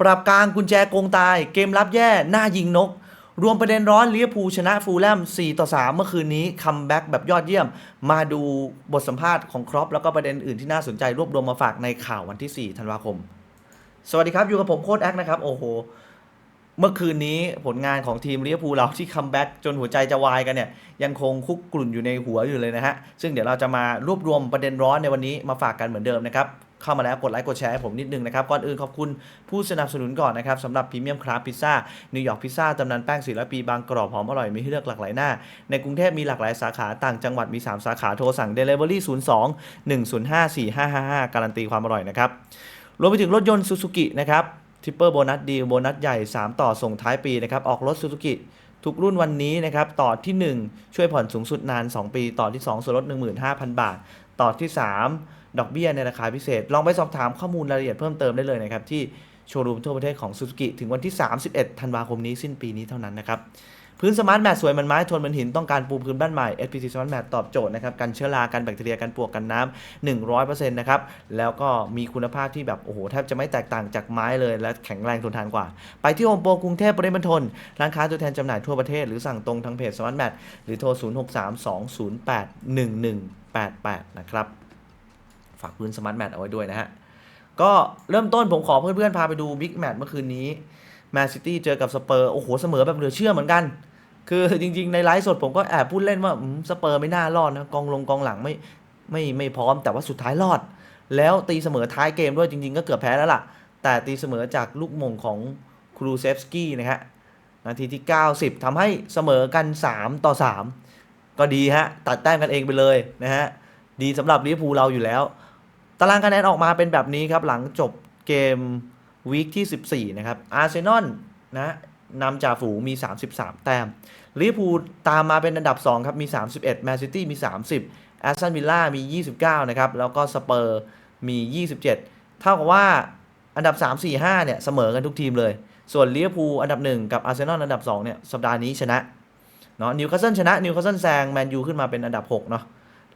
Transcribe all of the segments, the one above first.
ปรับกลางกุญแจโกงตาย เกมรับแย่หน้ายิงนก รวมประเด็นร้อนเวอร์พูชนะฟูลแลม 4 ต่อ 3 เมื่อคืนนี้คัมแบ็กแบบยอดเยี่ยม มาดูบทสัมภาษณ์ของครอปแล้วก็ประเด็นอื่นที่น่าสนใจรวบรวมมาฝากในข่าววันที่ 4 ธันวาคม สวัสดีครับ อยู่กับผมโค้ดแอคนะครับ โอ้โห เมื่อคืนนี้ผลงานของทีมเวอร์พูเราที่คัมแบ็กจนหัวใจจะวายกันเนี่ยยังคงคุกกลุ่นอยู่ในหัวอยู่เลยนะฮะซึ่งเดี๋ยวเราจะมารวบรวมประเด็นร้อนในวันนี้มาฝากกันเหมือนเดิมนะครับ เข้ามาแล้วกดไลค์กดแชร์ให้ผมนิดนึงนะครับ ก่อนอื่นขอบคุณผู้สนับสนุนก่อนนะครับสำหรับพรีเมียมคราฟพิซซ่านิวยอร์กพิซซ่าตำนานแป้ง400ปีบางกรอบหอมอร่อยมีให้เลือกหลากหลายหน้า ในกรุงเทพมีหลากหลายสาขาต่างจังหวัดมี 3 สาขาโทรสั่ง Delivery 02 105 4555 การันตีความอร่อยนะครับรวมไปถึงรถยนต์ซูซูกินะครับทริปเปอร์โบนัสดีโบนัสใหญ่ 3 ต่อส่งท้ายปีนะครับออกรถซูซูกิทุกรุ่นวันนี้นะครับ ต่อที่ 1 ช่วยผ่อนสูงสุดนาน 2 ปี ต่อที่ 2 ส่วนลด15,000 บาท ต่อที่ 3 ดอกเบี้ยในราคาพิเศษ ลองไปสอบถามข้อมูลรายละเอียดเพิ่มเติมได้เลยนะครับ ที่โชว์รูมทั่วประเทศของซูซูกิถึงวันที่ 31 ธันวาคมนี้สิ้นปีนี้เท่านั้นนะครับพื้นสมาร์ทแมทสวยเหมันไม้ทนเหมันหินต้องการปูพื้นบ้านใหม่ SPC Smart Mat ตอบโจทย์นะครับกันเชื้อรากันแบคทีเรียกันปวกกันน้ำ100%นะครับแล้วก็มีคุณภาพที่แบบโอ้โหแทบจะไม่แตกต่างจากไม้เลยและแข็งแรงทนทานกว่า ไปที่โฮมโปรกรุงเทพปริมณฑลร้านค้าตัวแทนจำหน่ายทั่วประเทศหรือสั่งตรงทางเพจ Smart Mat หรือโทร 0632081188 นะครับ ฝากพื้น Smart Mat เอาไว้ด้วยนะฮะ ก็เริ่มต้นผมขอเพื่อนๆ พาไปดูบิ๊กแมตช์เมื่อคืนนี้แมนซิตี้เจอกับสเปอร์ โอ้โห เสมอแบบเหลือเชื่อเหมือนกัน คือจริงๆ ในไลฟ์สดผมก็แอบพูดเล่นว่าสเปอร์ไม่น่ารอดนะ กองลงกองหลังไม่ไม่ไม่พร้อมแต่ว่าสุดท้ายรอด แล้วตีเสมอท้ายเกมด้วยจริง ๆ ก็เกือบแพ้แล้วล่ะ แต่ตีเสมอจากลูกมงของครูเซฟสกี้นะฮะนาทีที่ 90ทำให้เสมอกัน 3 ต่อ 3 ก็ดีฮะ ตัดแต้มกันเองไปเลยนะฮะ ดีสำหรับลิเวอร์พูลเราอยู่แล้ว ตารางคะแนนออกมาเป็นแบบนี้ครับ หลังจบเกมวีคที่ 14 นะครับ อาร์เซนอลนะนำจ่าฝูงมี 33 แต้มลิเวอร์พูลตามมาเป็นอันดับ 2 ครับ มี 31แมนซิตี้มี 30แอสตันวิลล่ามี 29 นะครับ แล้วก็สเปอร์มี 27 เท่ากับว่าอันดับ 3 4 5 เนี่ย เสมอกันทุกทีมเลย ส่วนลิเวอร์พูลอันดับ 1 กับอาร์เซนอลอันดับ 2 เนี่ย สัปดาห์นี้ชนะเนาะนิวคาสเซิลชนะนิวคาสเซิลแซงแมนยูขึ้นมาเป็นอันดับ 6 เนาะ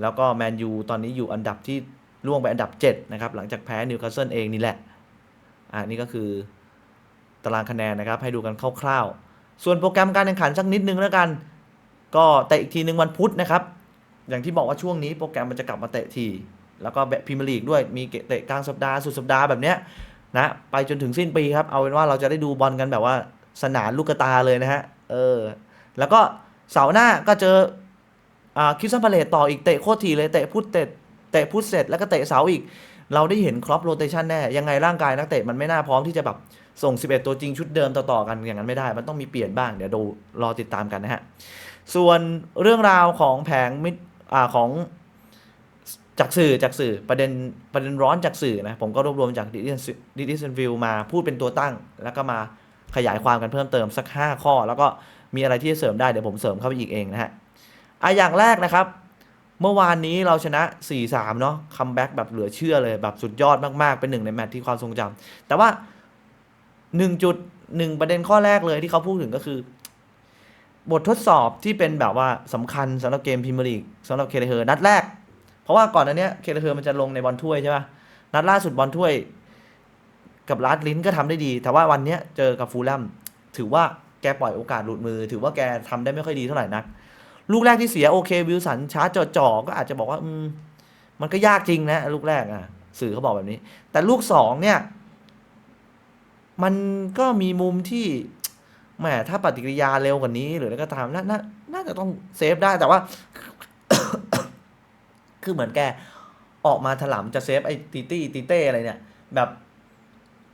แล้วก็แมนยูตอนนี้อยู่อันดับที่ ล่วงไปอันดับ 7 นะครับ หลังจากแพ้นิวคาสเซิลเองนี่แหละ อ่านี่ก็คือตารางคะแนนนะครับ ให้ดูกันคร่าวๆ ส่วนโปรแกรมการแข่งขันสักนิดนึงแล้วกัน ก็เตะอีกทีหนึ่งวันพุธนะครับ อย่างที่บอกว่าช่วงนี้โปรแกรมมันจะกลับมาเตะที แล้วก็แบบพรีเมียร์ลีกด้วย มีเตะกลางสัปดาห์สุดสัปดาห์แบบเนี้ยนะ ไปจนถึงสิ้นปีครับ เอาเป็นว่าเราจะได้ดูบอลกันแบบว่าสนานลูกตาเลยนะฮะ เออ แล้วก็เสาร์หน้าก็เจออ่าคิสซันพาเลตต่ออีกเตะโคตรทีเลยเตะพุธเตะ เตะพุธเสร็จแล้วก็เตะเสาอีก เราได้เห็นครอปโรเตชันแน่ ยังไงร่างกายนักเตะมันไม่น่าพร้อมที่จะแบบส่ง 11 ตัวจริงชุดเดิมต่อๆกันอย่างนั้นไม่ได้ มันต้องมีเปลี่ยนบ้าง เดี๋ยวดูรอติดตามกันนะฮะ ส่วนเรื่องราวของแผงมิดอ่าของจากสื่อจากสื่อประเด็นประเด็นร้อนจากสื่อนะผมก็รวบรวมจากดิดิสันวิวมาพูดเป็นตัวตั้ง แล้วก็มาขยายความกันเพิ่มเติมสัก 5 ข้อ แล้วก็มีอะไรที่จะเสริมได้เดี๋ยวผมเสริมเข้าไปอีกเองนะฮะอะอย่างแรกนะครับ เมื่อวานนี้เราชนะ 4-3 เนาะคัมแบ็กแบบเหลือเชื่อเลยแบบสุดยอดมากๆ เป็นหนึ่งในแมตช์ที่ความทรงจำแต่ว่า1จุด1ประเด็นข้อแรกเลยที่เขาพูดถึงก็คือ บททดสอบที่เป็นแบบว่าสำคัญสำหรับเกมพรีเมียร์ลีกสำหรับเคเทเฮอร์นัดแรก เพราะว่าก่อนอันเนี้ยเคเทเฮอร์มันจะลงในบอลถ้วยใช่ป่ะนัดล่าสุดบอลถ้วย กับลาดลินก็ทำได้ดี แต่ว่าวันเนี้ยเจอกับฟูลแลมถือว่าแกปล่อยโอกาสหลุดมือ ถือว่าแกทำได้ไม่ค่อยดีเท่าไหร่นัก ลูกแรกที่เสียโอเควิลสันช้าจ่อๆก็อาจจะบอกว่าอืมมันก็ยากจริงนะ ลูกแรกอะ สื่อเขาบอกแบบนี้ แต่ลูกสองเนี่ย มันก็มีมุมที่แหมถ้าปฏิกิริยาเร็วกว่านี้ หรืออะไรก็ตามน่าน่าน่าจะต้องเซฟได้แต่ว่า คือเหมือนแกออกมาถลำจะเซฟไอ้ตีตี้ตีเต้อะไรเนี่ย แบบ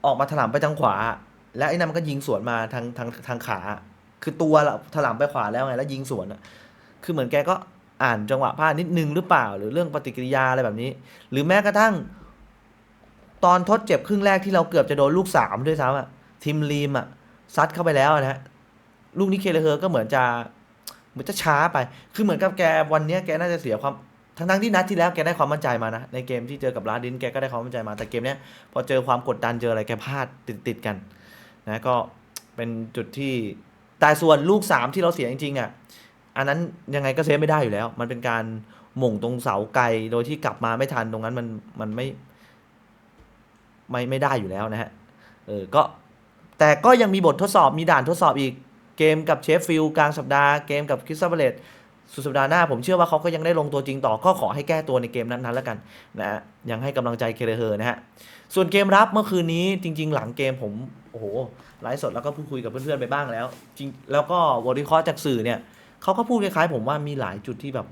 ออกมาถลำไปทางขวา แล้วไอ้นั่นมันก็ยิงสวนมาทางทางทางขา คือตัวละถลำไปขวาแล้วไงแล้วยิงสวนอะ คือเหมือนแกก็อ่านจังหวะพลาดนิดนึงหรือเปล่า หรือเรื่องปฏิกิริยาอะไรแบบนี้ หรือแม้กระทั่ง ตอนทดเจ็บครึ่งแรกที่เราเกือบจะโดนลูกสามด้วยซ้ำอะทีมรีมอะซัดเข้าไปแล้วนะฮะลูกนี้เคเลเฮอร์ก็เหมือนจะเหมือนจะช้าไป คือเหมือนกับแกวันเนี้ยแกน่าจะเสียความทั้งทั้งที่นัดที่แล้วแกได้ความมั่นใจมานะในเกมที่เจอกับลาดินแกก็ได้ความมั่นใจมาแต่เกมเนี้ยพอเจอความกดดันเจออะไรแกพลาดติดติดกันนะก็เป็นจุดที่แต่ส่วนลูกสามที่เราเสียจริงๆอะ อันนั้นยังไงก็เซฟไม่ได้อยู่แล้ว มันเป็นการหม่งตรงเสาไกลโดยที่กลับมาไม่ทันตรงนั้นมันมันไม่ไม่ไม่ได้อยู่แล้วนะฮะ เออ ก็ แต่ก็ยังมีบททดสอบ มีด่านทดสอบอีก เกมกับเชฟฟิลด์กลางสัปดาห์ เกมกับคริสตัลเลตสุดสัปดาห์หน้า ผมเชื่อว่าเขาก็ยังได้ลงตัวจริงต่อ ก็ขอให้แก้ตัวในเกมนั้นๆแล้วกันนะฮะ ยังให้กำลังใจเคเลเฮอร์นะฮะ ส่วนเกมรับเมื่อคืนนี้จริง ๆ หลังเกมผม โอ้โห ไลฟ์สดแล้วก็พูดคุยกับเพื่อนๆไปบ้างแล้ว จริง แล้วก็วอริคอร์จากสื่อเนี่ย เขาก็พูดคล้ายๆ ผมว่ามีหลายจุดที่แบบ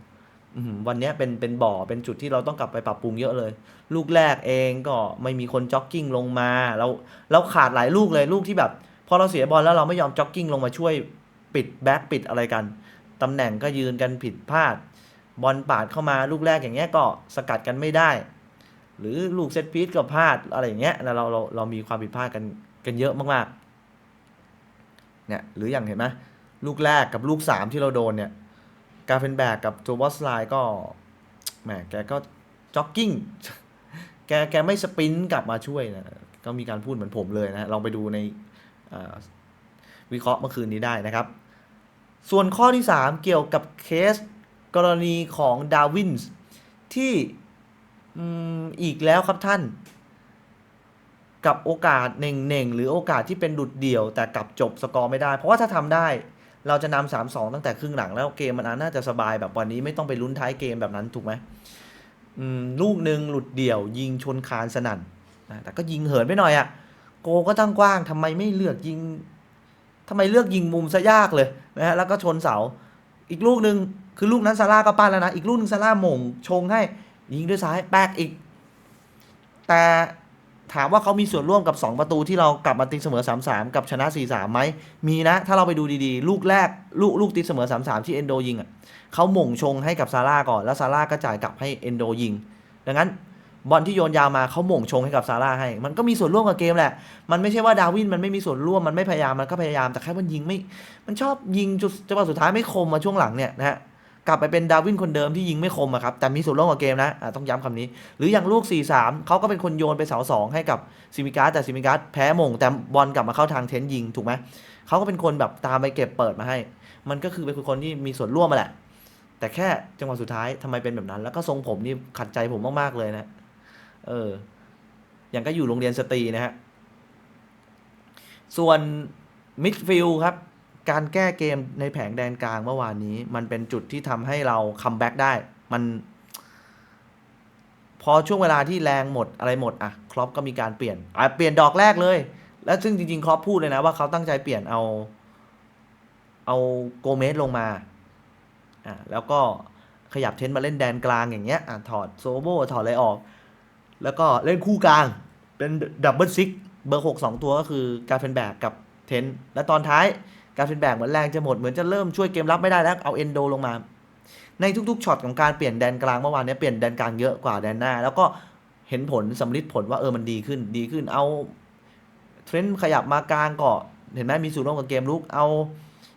วันนี้เป็นเป็นบ่อเป็นจุดที่เราต้องกลับไปปรับปรุงเยอะเลย ลูกแรกเองก็ไม่มีคนจ็อกกิ้งลงมาเราเราขาดหลายลูกเลยลูกที่แบบพอเราเสียบอลแล้วเราไม่ยอมจ็อกกิ้งลงมาช่วยปิดแบ็กปิดอะไรกันตำแหน่งก็ยืนกันผิดพลาด บอลปาดเข้ามาลูกแรกอย่างเงี้ยก็สกัดกันไม่ได้ หรือลูกเซตพีซก็พลาดอะไรอย่างเงี้ยแล้วเราเราเรามีความผิดพลาดกันกันเยอะมากๆเนี่ยหรืออย่างเห็นไหม ลูกแรกกับลูกสามที่เราโดนเนี่ย กาเฟนแบกกับโจวอสไลก็แหมแกก็จ็อกกิ้ง แกแกไม่สปรินต์กลับมาช่วยนะ ก็มีการพูดเหมือนผมเลยนะ ลองไปดูในวิเคราะห์เมื่อคืนนี้ได้นะครับ ส่วนข้อที่ 3 เกี่ยวกับเคสกรณีของดาวินส์ที่อีกแล้วครับท่าน กับโอกาสเน่งๆหรือโอกาสที่เป็นดุดเดี่ยว แต่กลับจบสกอร์ไม่ได้ เพราะว่าถ้าทำได้ เราจะนำสามสองตั้งแต่ครึ่งหลังแล้วเกมมันน่าจะสบายแบบวันนี้ไม่ต้องไปลุ้นท้ายเกมแบบนั้นถูกไหมลูกหนึ่งหลุดเดี่ยว ยิงชนคานสนั่นแต่ก็ยิงเหินไปหน่อยอะโกก็ตั้งกว้างทำไมไม่เลือกยิงทำไมเลือกยิงมุมซะยากเลยนะฮะแล้วก็ชนเสา อีกลูกหนึ่งคือลูกนั้นซาร่าก็ปั้นแล้วนะอีกลูกหนึงซาร่าหม่งชงให้ยิงด้วยซ้ายแป๊กอีก แต่ ถามว่าเขามีส่วนร่วมกับ 2 ประตูที่เรากลับมาตีเสมอ 3-3 กับชนะ 4-3ไหม มีนะ ถ้าเราไปดูดีๆ ลูกแรก ลูกลูกตีเสมอ 3-3 ที่เอนโดยิงอะเขาหม่งชงให้กับซาร่าก่อน แล้วซาร่าก็จ่ายกลับให้เอนโดยิง ดังนั้นบอลที่โยนยาวมาเขาหม่งชงให้กับซาร่าให้ มันก็มีส่วนร่วมกับเกมแหละ มันไม่ใช่ว่าดาวินมันไม่มีส่วนร่วม มันไม่พยายาม มันก็พยายาม แต่แค่มันยิงไม่ มันชอบยิงจุดจังหวะสุดท้ายไม่คมมาช่วงหลังเนี่ยนะฮะ กลับไปเป็นดาวินคนเดิมที่ยิงไม่คมอะครับ แต่มีส่วนร่วมกับเกมนะะต้องย้ำคำนี้ หรืออย่างลูก 4-3เขาก็เป็นคนโยนไปเสาสองให้กับซิมิการ์แต่ซิมิการ์แพ้มง แต่บอลกลับมาเข้าทางเทนยิงถูกไหมเขาก็เป็นคนแบบตามไปเก็บเปิดมาให้ มันก็คือเป็นคนที่มีส่วนร่วมมาแหละ แต่แค่จังหวะสุดท้ายทำไมเป็นแบบนั้น แล้วก็ทรงผมนี่ขัดใจผมมากๆเลยนะ เออ อย่างก็อยู่โรงเรียนสตรีนะฮะ ส่วนมิดฟิลด์ครับ การแก้เกมในแผงแดนกลางเมื่อวานนี้ มันเป็นจุดที่ทำให้เราคัมแบ็กได้ มัน พอช่วงเวลาที่แรงหมดอะไรหมดอะครอปก็มีการเปลี่ยนอะเปลี่ยนดอกแรกเลย แล้วซึ่งจริงๆครอปพูดเลยนะว่าเขาตั้งใจเปลี่ยนเอา เอาโกเมสลงมาอะแล้วก็ขยับเทนมาเล่นแดนกลางอย่างเงี้ยอะถอดโซโบถอดอะไรออก แล้วก็เล่นคู่กลางเป็นดับเบิลซิกเบอร์หกสองตัวก็คือกาเฟนแบกกับเทน และตอนท้าย การเฟนแบกเหมือนแรงจะหมดเหมือนจะเริ่มช่วยเกมรับไม่ได้แล้วเอาเอนโดลงมา ในทุกๆช็อตของการเปลี่ยนแดนกลางเมื่อวานนี้เปลี่ยนแดนกลางเยอะกว่าแดนหน้า แล้วก็เห็นผลสำลิดผลว่าเออมันดีขึ้นดีขึ้นเอาเทรนด์ขยับมากลางก็เห็นไหมมีส่วนร่วมกับเกมลุกเอา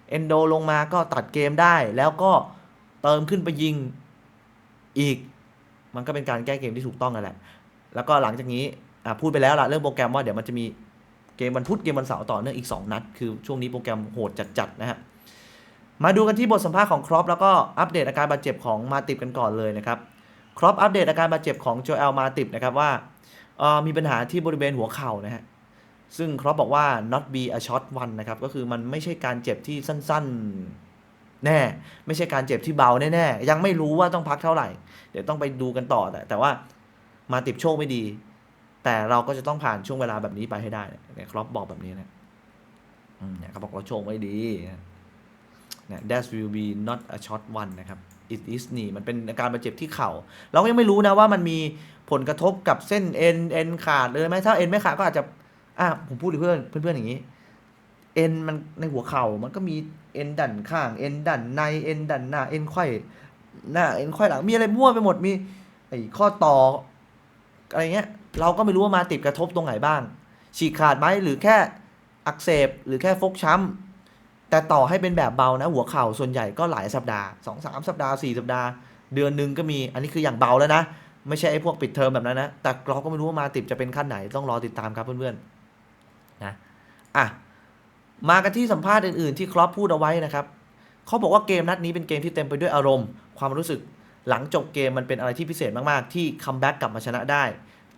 เอนโดลงมาก็ตัดเกมได้ แล้วก็เติมขึ้นไปยิงอีก มันก็เป็นการแก้เกมที่ถูกต้องกันแหละ แล้วก็หลังจากนี้พูดไปแล้วล่ะเรื่องโปรแกรมว่าเดี๋ยวมันจะมี เกมวันพุธเกมวันเสาร์ต่อเนื่องอีก 2 นัด คือช่วงนี้โปรแกรมโหดจัดๆนะฮะมาดูกันที่บทสัมภาษณ์ของครอปแล้วก็อัปเดตอาการบาดเจ็บของมาติบกันก่อนเลยนะครับครอปอัปเดตอาการบาดเจ็บของโจเอลมาติบนะครับว่ามีปัญหาที่บริเวณหัวเข่านะฮะซึ่งครอปบอกว่า not be a short one นะครับก็คือมันไม่ใช่การเจ็บที่สั้นๆ แน่ ไม่ใช่การเจ็บที่เบาแน่ๆ ยังไม่รู้ว่าต้องพักเท่าไหร่ เดี๋ยวต้องไปดูกันต่อแต่แต่ว่ามาติบโชคไม่ดี แต่เราก็จะต้องผ่านช่วงเวลาแบบนี้ไปให้ได้เนี่ยครอปบอกแบบนี้นะเนี่ยเขาบอกว่าโชคไม่ดีเนี่ย that will be not a short one นะครับ it is นี่มันเป็นอาการบาดเจ็บที่เข่า เราก็ยังไม่รู้นะว่ามันมีผลกระทบกับเส้นเอ็นเอ็นขาดเลยไหมถ้าเอ็นไม่ขาดก็อาจจะอะผมพูดกับเพื่อนเพื่อนๆอย่างนี้เอ็นมันในหัวเข่ามันก็มีเอ็นดันข้างเอ็นดันในเอ็นดันหน้าเอ็นไขว้หน้าเอ็นไขว้หลังมีอะไรมั่วไปหมดมีไอ้ข้อต่ออะไรเงี้ย เราก็ไม่รู้ว่ามาติดกระทบตรงไหนบ้าง ฉีกขาดไหมหรือแค่อักเสบหรือแค่ฟกช้ำแต่ต่อให้เป็นแบบเบานะ หัวเข่าส่วนใหญ่ก็หลายสัปดาห์สองสามสัปดาห์สี่สัปดาห์ เดือนหนึ่งก็มีอันนี้คืออย่างเบาแล้วนะ ไม่ใช่ไอ้พวกปิดเทอมแบบนั้นนะ แต่เราก็ไม่รู้ว่ามาติดจะเป็นขั้นไหนต้องรอติดตามครับเพื่อนๆนะอะมากันที่สัมภาษณ์อื่น ๆ ที่ครอปพูดเอาไว้นะครับเขาบอกว่าเกมนัดนี้เป็นเกมที่เต็มไปด้วยอารมณ์ ความรู้สึกหลังจบเกมมันเป็นอะไรที่พิเศษมาก ๆ ที่คัมแบ็กกลับมาชนะได้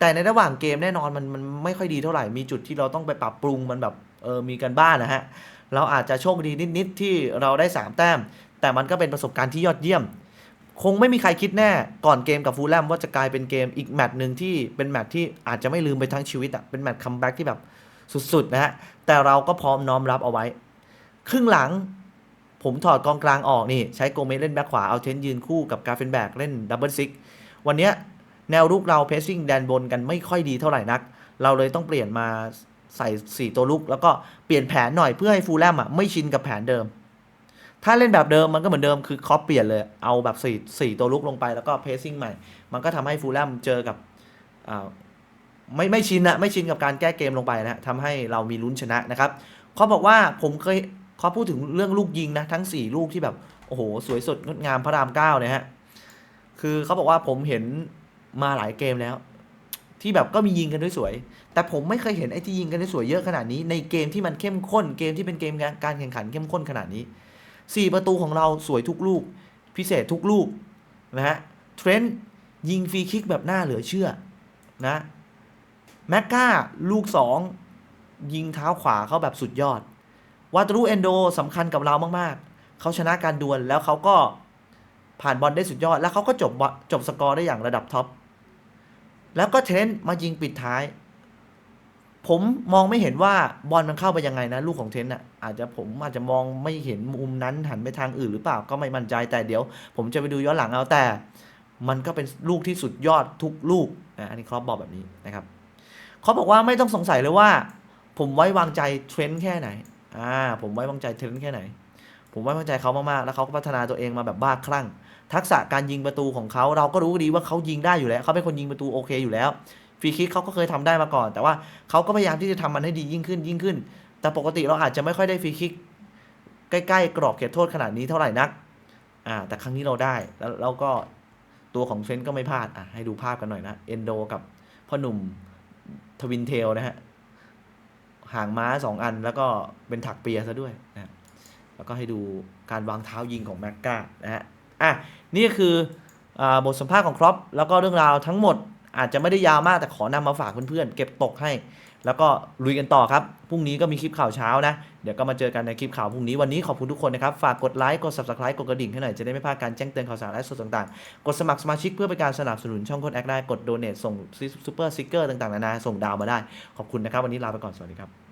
แต่ในระหว่างเกมแน่นอนมันมันไม่ค่อยดีเท่าไหร่มีจุดที่เราต้องไปปรับปรุงมันแบบเออมีกันบ้านนะฮะเราอาจจะโชคดีนิดๆที่เราได้ 3 แต้ม แต่มันก็เป็นประสบการณ์ที่ยอดเยี่ยม คงไม่มีใครคิดแน่ก่อนเกมกับฟูลแลมว่าจะกลายเป็นเกมอีกแมตช์หนึ่งที่เป็นแมตช์ที่อาจจะไม่ลืมไปทั้งชีวิตอะเป็นแมตช์คัมแบ็กที่แบบสุดๆนะฮะแต่เราก็พร้อมน้อมรับเอาไว้ ครึ่งหลังผมถอดกองกลางออกนี่ ใช้โกเมสเล่นแบ็คขวาเอาเทนยืนคู่กับกาเฟนแบกเล่นดับเบิลซิกวันเนี้ย แนวรุกเราเพสซิ่งแดนบนกันไม่ค่อยดีเท่าไหร่นัก เราเลยต้องเปลี่ยนมาใส่ 4 ตัวลุก แล้วก็เปลี่ยนแผนหน่อยเพื่อให้ฟูลแลมอะไม่ชินกับแผนเดิม ถ้าเล่นแบบเดิมมันก็เหมือนเดิมคือคอปเปลี่ยนเลย เอาแบบ4 4ตัวลุกลงไปแล้วก็เพสซิ่งใหม่ มันก็ทำให้ฟูลแลมเจอกับอ่าไม่ไม่ชินอะไม่ชินกับการแก้เกมลงไปนะทำให้เรามีลุ้นชนะนะครับเขาบอกว่าผมเคยเขาพูดถึงเรื่องลูกยิงนะทั้ง 4 ลูกที่แบบโอ้โหสวยสดงดงามพระรามเก้าเนี่ยฮะคือเขาบอกว่าผมเห็น มาหลายเกมแล้ว ที่แบบก็มียิงกันด้วยสวย แต่ผมไม่เคยเห็นไอ้ที่ยิงกันด้วยสวยเยอะขนาดนี้ ในเกมที่มันเข้มข้น เกมที่เป็นเกมการแข่งขันเข้มข้นขนาดนี้สี่ประตูของเราสวยทุกลูก พิเศษทุกลูกนะฮะเทรนต์ยิงฟรีคิกแบบหน่าเหลือเชื่อนะแมกกาลูก 2 ยิงเท้าขวาเขาแบบสุดยอดวาตารุเอนโดสำคัญกับเรามากๆ เขาชนะการดวลแล้วเขาก็ผ่านบอลได้สุดยอด แล้วเขาก็จบจบสกอร์ได้อย่างระดับท็อป แล้วก็เทรนต์มายิงปิดท้าย ผมมองไม่เห็นว่าบอลมันเข้าไปยังไงนะ ลูกของเทรนต์อะอาจจะผมอาจจะมองไม่เห็นมุมนั้นหันไปทางอื่นหรือเปล่าก็ไม่มั่นใจแต่เดี๋ยว ผมจะไปดูย้อนหลังเอาแต่ มันก็เป็นลูกที่สุดยอดทุกลูกนะอันนี้ครอปบอกแบบนี้นะครับเขาบอกว่าไม่ต้องสงสัยเลยว่า ผมไว้วางใจเทรนด์แค่ไหนอ่าผมไว้วางใจเทรนด์แค่ไหน ผมไว้วางใจเขามากๆแล้วเขาก็พัฒนาตัวเองมาแบบบ้าคลั่ง ทักษะการยิงประตูของเขาเราก็รู้ดีว่าเขายิงได้อยู่แล้วเขาเป็นคนยิงประตูโอเคอยู่แล้วฟรีคิกเขาก็เคยทำได้มาก่อน แต่ว่าเขาก็พยายามที่จะทำมันให้ดียิ่งขึ้นยิ่งขึ้น แต่ปกติเราอาจจะไม่ค่อยได้ฟรีคิกใกล้ๆ กรอบเขตโทษขนาดนี้เท่าไหร่นักอ่าแต่ครั้งนี้เราได้แล้วเราก็ตัวของเทรนต์ก็ไม่พลาดอะให้ดูภาพกันหน่อยนะเอนโดกับพ่อหนุ่มทวินเทลนะฮะหางม้าสองอันแล้วก็เป็นถักเปียซะด้วยนะแล้วก็ให้ดูการวางเท้ายิงของแม็กกานะฮะอะ นี่คืออบทสัมภาษณ์ของครอปแล้วก็เรื่องราวทั้งหมดอาจจะไม่ได้ยาวมากแต่ขอนำมาฝากเพื่อนๆเก็บตกให้ แล้วก็ลุยกันต่อครับพรุ่งนี้ก็มีคลิปข่าวเช้านะ เดี๋ยวก็มาเจอกันในคลิปข่าวพรุ่งนี้วันนี้ขอบคุณทุกคนนะครับ ฝากกดไลค์กด subscribe กดกระดิ่งให้หน่อยจะได้ไม่พลาดการแจ้งเตือนข่าวสารและสดต่างๆ กดสมัครสมาชิกเพื่อเป็นการสนับสนุนช่องคดแอคได้กดโดเนทส่งซูเปอร์ซิกเกอร์ต่างๆนานาส่งดาวมาได้ขอบคุณนะครับวันนี้ลาไปก่อนสวัสดีครับ